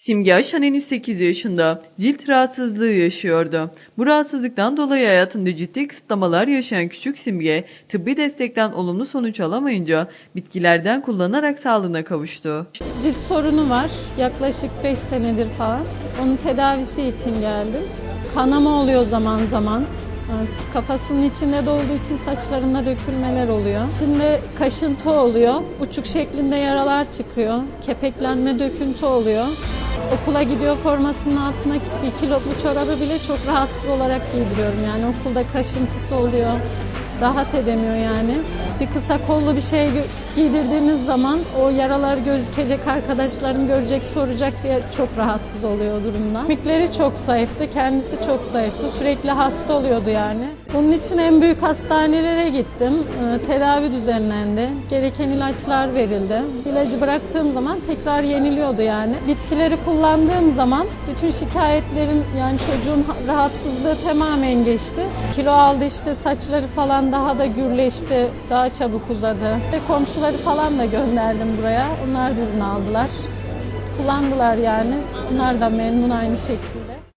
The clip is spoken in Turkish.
Simge Aşan henüz 8 yaşında. Cilt rahatsızlığı yaşıyordu. Bu rahatsızlıktan dolayı hayatında ciddi kısıtlamalar yaşayan küçük Simge, tıbbi destekten olumlu sonuç alamayınca bitkilerden kullanarak sağlığına kavuştu. Cilt sorunu var. Yaklaşık 5 senedir falan. Onun tedavisi için geldim. Kanama oluyor zaman zaman. Ee, Kafasının içinde dolduğu için saçlarında dökülmeler oluyor. Şimdi kaşıntı oluyor. Uçuk şeklinde yaralar çıkıyor. Kepeklenme, döküntü oluyor. Okula gidiyor formasının altına bir kilotlu çorabı bile çok rahatsız olarak giydiriyorum. Yani okulda kaşıntısı oluyor. Rahat edemiyor yani. Bir kısa kollu bir şey giydirdiğiniz zaman o yaralar gözükecek, arkadaşlarım görecek, soracak diye çok rahatsız oluyor o durumdan. Kemikleri çok zayıftı, kendisi çok zayıftı. Sürekli hasta oluyordu yani. Bunun için en büyük hastanelere gittim. Ee, Tedavi düzenlendi. Gereken ilaçlar verildi. İlacı bıraktığım zaman tekrar yeniliyordu yani. Bitkileri kullandığım zaman bütün şikayetlerim yani çocuğun rahatsızlığı tamamen geçti. Kilo aldı işte saçları falan daha da gürleşti, daha çabuk uzadı. Ve komşuları falan da gönderdim buraya. Onlar da ürün aldılar. Kullandılar yani. Onlar da memnun aynı şekilde.